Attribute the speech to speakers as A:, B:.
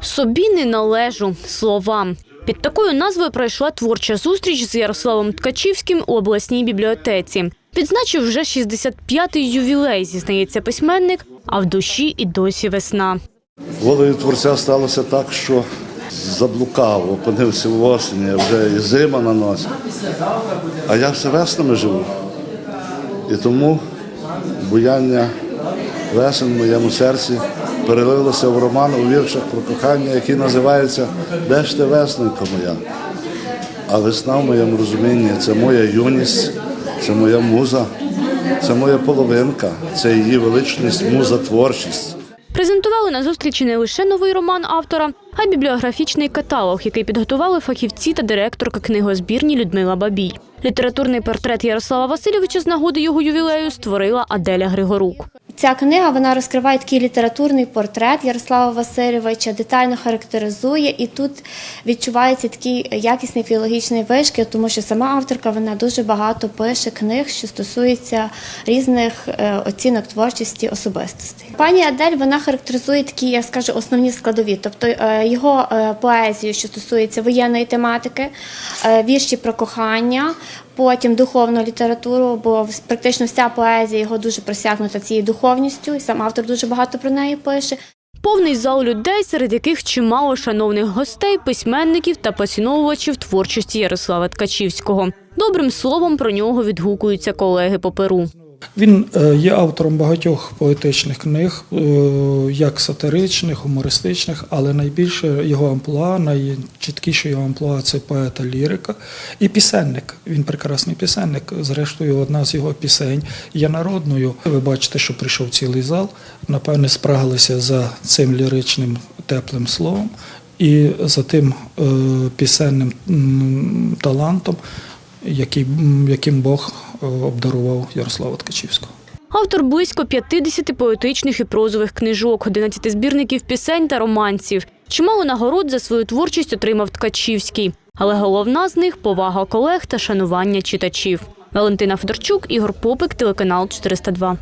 A: Собі не належу словам. Під такою назвою пройшла творча зустріч з Ярославом Ткачівським у обласній бібліотеці. Відзначив вже 65-й ювілей, зізнається письменник, а в душі і досі весна.
B: Волею творця сталося так, що заблукав, опинився в осені, вже і зима на носі. А я все веснами живу. І тому буяння весен в моєму серці перелилося в роман у віршах про кохання, який називається Де ж ти весненька моя? А весна в моєму розумінні це моя юність, це моя муза, це моя половинка, це її величність, муза творчість.
A: Презентували на зустрічі не лише новий роман автора, а й бібліографічний каталог, який підготували фахівці та директорка книгозбірні Людмила Бабій. Літературний портрет Ярослава Васильовича з нагоди його ювілею створила Аделя Григорук.
C: Ця книга вона розкриває такий літературний портрет Ярослава Васильовича, детально характеризує, і тут відчувається такий якісний філологічний вишкіл, тому що сама авторка вона дуже багато пише книг, що стосуються різних е, оцінок творчості особистостей. Пані Адель вона характеризує такі, я скажу, основні складові, тобто е, його е, поезію, що стосується воєнної тематики, вірші про кохання. Потім духовну літературу, бо практично вся поезія його дуже просякнута цією духовністю, і сам автор дуже багато про неї пише.
A: Повний зал людей, серед яких чимало шановних гостей, письменників та поціновувачів творчості Ярослава Ткачівського. Добрим словом про нього відгукуються колеги по перу.
D: Він е, є автором багатьох поетичних книг, е, як сатиричних, гумористичних, але найбільше його амплуа, найчіткіше його амплуа це поета лірика і пісенник. Він прекрасний пісенник. Зрештою, одна з його пісень є народною. Ви бачите, що прийшов цілий зал. Напевне, спрагалися за цим ліричним теплим словом і за тим е, пісенним талантом, яким Бог е, обдарував Ярослава Ткачівського.
A: Автор близько 50 поетичних і прозових книжок, 11 збірників пісень та романців. Чимало нагород за свою творчість отримав Ткачівський. Але головна з них повага колег та шанування читачів. Валентина Федорчук, Ігор Попик, телеканал 402.